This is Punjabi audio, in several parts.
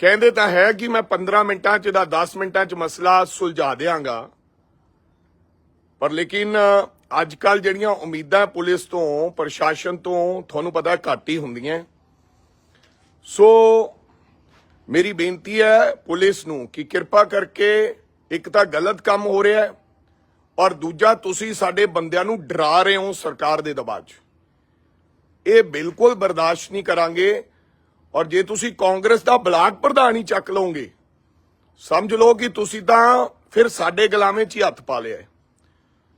ਕਹਿੰਦੇ ਤਾਂ ਹੈ ਕਿ ਮੈਂ 15 ਮਿੰਟਾਂ 'ਚ ਦਾ 10 ਮਿੰਟਾਂ 'ਚ ਮਸਲਾ ਸੁਲਝਾ ਦਿਆਂਗਾ। ਪਰ ਲੇਕਿਨ ਅੱਜ ਕੱਲ ਜਿਹੜੀਆਂ ਉਮੀਦਾਂ ਪੁਲਿਸ ਤੋਂ, ਪ੍ਰਸ਼ਾਸਨ ਤੋਂ ਤੁਹਾਨੂੰ ਪਤਾ ਘੱਟ ਹੀ ਹੁੰਦੀਆਂ। ਸੋ ਮੇਰੀ ਬੇਨਤੀ ਹੈ ਪੁਲਿਸ ਨੂੰ ਕਿ ਕਿਰਪਾ ਕਰਕੇ ਇੱਕ ਤਾਂ ਗਲਤ ਕੰਮ ਹੋ ਰਿਹਾ ਹੈ ਔਰ ਦੂਜਾ ਤੁਸੀਂ ਸਾਡੇ ਬੰਦਿਆਂ ਨੂੰ ਡਰਾ ਰਹੇ ਹੋ ਸਰਕਾਰ ਦੇ ਦਬਾਅ 'ਚ। ਇਹ ਬਿਲਕੁਲ ਬਰਦਾਸ਼ਤ ਨਹੀਂ ਕਰਾਂਗੇ। ਔਰ ਜੇ ਤੁਸੀਂ ਕਾਂਗਰਸ ਦਾ ਬਲਾਕ ਪ੍ਰਧਾਨ ਹੀ ਚੱਕ ਲਓਗੇ, ਸਮਝ ਲਓ ਕਿ ਤੁਸੀਂ ਤਾਂ ਫਿਰ ਸਾਡੇ ਗੁਲਾਮੇ 'ਚ ਹੀ ਹੱਥ ਪਾ ਲਿਆ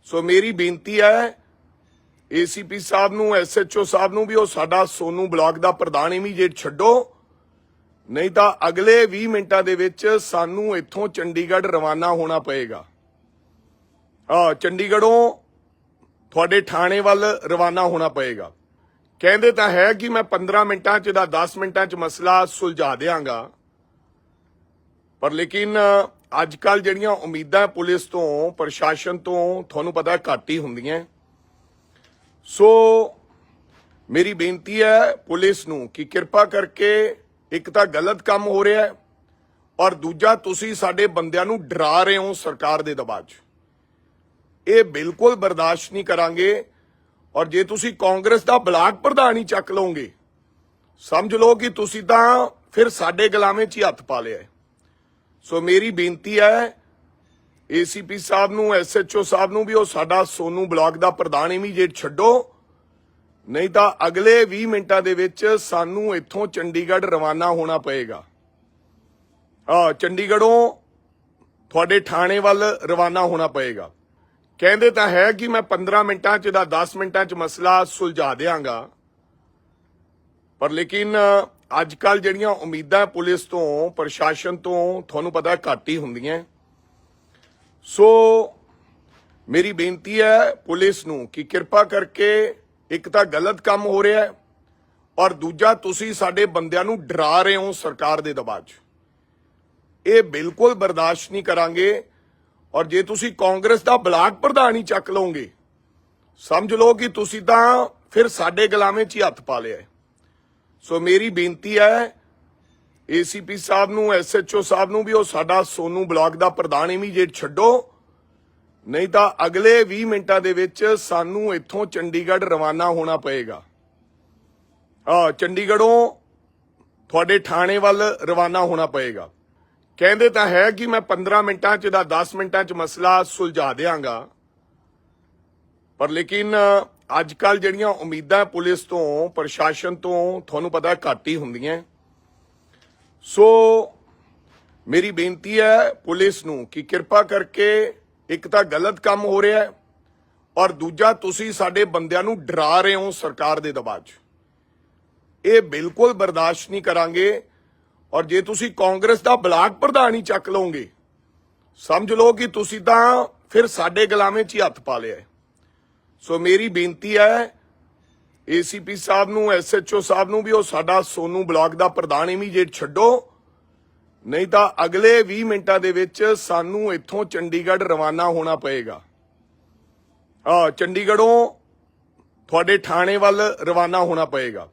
ਸੋ ਮੇਰੀ ਬੇਨਤੀ ਹੈ ਏਸੀਪੀ ਸਾਹਿਬ ਨੂੰ ਐਸਐਚਓ ਸਾਹਿਬ ਨੂੰ ਵੀ ਉਹ ਸਾਡਾ ਸੋਨੂ ਬਲਾਕ ਦਾ ਪ੍ਰਧਾਨ ਇਮੀਡੀਏਟ ਛੱਡੋ, ਨਹੀਂ ਤਾਂ ਅਗਲੇ 20 ਮਿੰਟਾਂ ਦੇ ਵਿੱਚ ਸਾਨੂੰ ਇੱਥੋਂ ਚੰਡੀਗੜ੍ਹ ਰਵਾਨਾ ਹੋਣਾ ਪਏਗਾ। ਆ ਚੰਡੀਗੜ੍ਹੋਂ ਤੁਹਾਡੇ ਥਾਣੇ ਵੱਲ ਰਵਾਨਾ ਹੋਣਾ ਪਏਗਾ। ਕਹਿੰਦੇ ਤਾਂ ਹੈ ਕਿ ਮੈਂ 15 ਮਿੰਟਾਂ 'ਚ ਦਾ 10 ਮਿੰਟਾਂ 'ਚ ਮਸਲਾ ਸੁਲਝਾ ਦਿਆਂਗਾ। ਪਰ ਲੇਕਿਨ ਅੱਜ ਕੱਲ ਜਿਹੜੀਆਂ ਉਮੀਦਾਂ ਪੁਲਿਸ ਤੋਂ, ਪ੍ਰਸ਼ਾਸਨ ਤੋਂ ਤੁਹਾਨੂੰ ਪਤਾ ਘੱਟ ਹੀ ਹੁੰਦੀਆਂ। ਸੋ ਮੇਰੀ ਬੇਨਤੀ ਹੈ ਪੁਲਿਸ ਨੂੰ ਕਿ ਕਿਰਪਾ ਕਰਕੇ ਇੱਕ ਤਾਂ ਗਲਤ ਕੰਮ ਹੋ ਰਿਹਾ ਹੈ ਔਰ ਦੂਜਾ, ਤੁਸੀਂ ਸਾਡੇ ਬੰਦਿਆਂ ਨੂੰ ਡਰਾ ਰਹੇ ਹੋ ਸਰਕਾਰ ਦੇ ਦਬਾਅ 'ਚ। ਇਹ ਬਿਲਕੁਲ ਬਰਦਾਸ਼ਤ ਨਹੀਂ ਕਰਾਂਗੇ। ਔਰ ਜੇ ਤੁਸੀਂ ਕਾਂਗਰਸ ਦਾ ਬਲਾਕ ਪ੍ਰਧਾਨ ਹੀ ਚੱਕ ਲਓਗੇ, ਸਮਝ ਲਓ ਕਿ ਤੁਸੀਂ ਤਾਂ ਫਿਰ ਸਾਡੇ ਗੁਲਾਮੇ 'ਚ ਹੀ ਹੱਥ ਪਾ ਲਿਆ ਸੋ ਮੇਰੀ ਬੇਨਤੀ ਹੈ ਏਸੀਪੀ ਸਾਹਿਬ ਨੂੰ ਐਸਐਚਓ ਸਾਹਿਬ ਨੂੰ ਵੀ ਉਹ ਸਾਡਾ ਸੋਨੂ ਬਲਾਕ ਦਾ ਪ੍ਰਧਾਨ ਇਮੀਡੀਏਟ ਛੱਡੋ। ਨਹੀਂ ਤਾਂ ਅਗਲੇ 20 ਮਿੰਟਾਂ ਦੇ ਵਿੱਚ ਸਾਨੂੰ ਇੱਥੋਂ ਚੰਡੀਗੜ੍ਹ ਰਵਾਨਾ ਹੋਣਾ ਪਏਗਾ। ਆ ਚੰਡੀਗੜ੍ਹੋਂ ਤੁਹਾਡੇ ਥਾਣੇ ਵੱਲ ਰਵਾਨਾ ਹੋਣਾ ਪਏਗਾ। ਕਹਿੰਦੇ ਤਾਂ ਹੈ ਕਿ ਮੈਂ 15 ਮਿੰਟਾਂ 'ਚ ਦਾ 10 ਮਿੰਟਾਂ 'ਚ ਮਸਲਾ ਸੁਲਝਾ ਦਿਆਂਗਾ। ਪਰ ਲੇਕਿਨ ਅੱਜ ਕੱਲ ਜਿਹੜੀਆਂ ਉਮੀਦਾਂ ਪੁਲਿਸ ਤੋਂ, ਪ੍ਰਸ਼ਾਸਨ ਤੋਂ ਤੁਹਾਨੂੰ ਪਤਾ ਘੱਟ ਹੀ ਹੁੰਦੀਆਂ। ਸੋ ਮੇਰੀ ਬੇਨਤੀ ਹੈ ਪੁਲਿਸ ਨੂੰ ਕਿ ਕਿਰਪਾ ਕਰਕੇ ਇੱਕ ਤਾਂ ਗਲਤ ਕੰਮ ਹੋ ਰਿਹਾ ਹੈ ਔਰ ਦੂਜਾ, ਤੁਸੀਂ ਸਾਡੇ ਬੰਦਿਆਂ ਨੂੰ ਡਰਾ ਰਹੇ ਹੋ ਸਰਕਾਰ ਦੇ ਦਬਾਅ 'ਚ। ਇਹ ਬਿਲਕੁਲ ਬਰਦਾਸ਼ਤ ਨਹੀਂ ਕਰਾਂਗੇ। ਔਰ ਜੇ ਤੁਸੀਂ ਕਾਂਗਰਸ ਦਾ ਬਲਾਕ ਪ੍ਰਧਾਨ ਹੀ ਚੱਕ ਲਓਗੇ, ਸਮਝ ਲਓ ਕਿ ਤੁਸੀਂ ਤਾਂ ਫਿਰ ਸਾਡੇ ਗੁਲਾਮੇ 'ਚ ਹੀ ਹੱਥ ਪਾ ਲਿਆ ਸੋ ਮੇਰੀ ਬੇਨਤੀ ਹੈ ਏਸੀਪੀ ਸਾਹਿਬ ਨੂੰ ਐਸਐਚਓ ਸਾਹਿਬ ਨੂੰ ਵੀ ਉਹ ਸਾਡਾ ਸੋਨੂ ਬਲਾਕ ਦਾ ਪ੍ਰਧਾਨ ਹੀ ਜੇ ਛੱਡੋ। ਨਹੀਂ ਤਾਂ ਅਗਲੇ 20 ਮਿੰਟਾਂ ਦੇ ਵਿੱਚ ਸਾਨੂੰ ਇੱਥੋਂ ਚੰਡੀਗੜ੍ਹ ਰਵਾਨਾ ਹੋਣਾ ਪਏਗਾ। ਆ ਚੰਡੀਗੜ੍ਹੋਂ ਤੁਹਾਡੇ ਥਾਣੇ ਵੱਲ ਰਵਾਨਾ ਹੋਣਾ ਪਏਗਾ। ਕਹਿੰਦੇ ਤਾਂ ਹੈ ਕਿ ਮੈਂ 15 ਮਿੰਟਾਂ 'ਚ ਦਾ 10 ਮਿੰਟਾਂ 'ਚ ਮਸਲਾ ਸੁਲਝਾ ਦਿਆਂਗਾ। ਪਰ ਲੇਕਿਨ ਅੱਜ ਕੱਲ ਜਿਹੜੀਆਂ ਉਮੀਦਾਂ ਪੁਲਿਸ ਤੋਂ, ਪ੍ਰਸ਼ਾਸਨ ਤੋਂ ਤੁਹਾਨੂੰ ਪਤਾ ਘੱਟ ਹੀ ਹੁੰਦੀਆਂ। ਸੋ ਮੇਰੀ ਬੇਨਤੀ ਹੈ ਪੁਲਿਸ ਨੂੰ ਕਿ ਕਿਰਪਾ ਕਰਕੇ ਇੱਕ ਤਾਂ ਗਲਤ ਕੰਮ ਹੋ ਰਿਹਾ ਹੈ ਔਰ ਦੂਜਾ ਤੁਸੀਂ ਸਾਡੇ ਬੰਦਿਆਂ ਨੂੰ ਡਰਾ ਰਹੇ ਹੋ ਸਰਕਾਰ ਦੇ ਦਬਾਅ 'ਚ। ਇਹ ਬਿਲਕੁਲ ਬਰਦਾਸ਼ਤ ਨਹੀਂ ਕਰਾਂਗੇ। ਔਰ ਜੇ ਤੁਸੀਂ ਕਾਂਗਰਸ ਦਾ ਬਲਾਕ ਪ੍ਰਧਾਨ ਹੀ ਚੱਕ ਲਓਗੇ, ਸਮਝ ਲਓ ਕਿ ਤੁਸੀਂ ਤਾਂ ਫਿਰ ਸਾਡੇ ਗੁਲਾਮੇ 'ਚ ਹੀ ਹੱਥ ਪਾ ਲਿਆ ਸੋ ਮੇਰੀ ਬੇਨਤੀ ਹੈ ਏਸੀਪੀ ਸਾਹਿਬ ਨੂੰ ਐਸਐਚਓ ਸਾਹਿਬ ਨੂੰ ਵੀ ਉਹ ਸਾਡਾ ਸੋਨੂ ਬਲਾਕ ਦਾ ਪ੍ਰਧਾਨ ਇਮੀਡੀਏਟ ਛੱਡੋ। ਨਹੀਂ ਤਾਂ ਅਗਲੇ 20 ਮਿੰਟਾਂ ਦੇ ਵਿੱਚ ਸਾਨੂੰ ਇੱਥੋਂ ਚੰਡੀਗੜ੍ਹ ਰਵਾਨਾ ਹੋਣਾ ਪਏਗਾ। ਆ ਚੰਡੀਗੜ੍ਹੋਂ ਤੁਹਾਡੇ ਥਾਣੇ ਵੱਲ ਰਵਾਨਾ ਹੋਣਾ ਪਏਗਾ।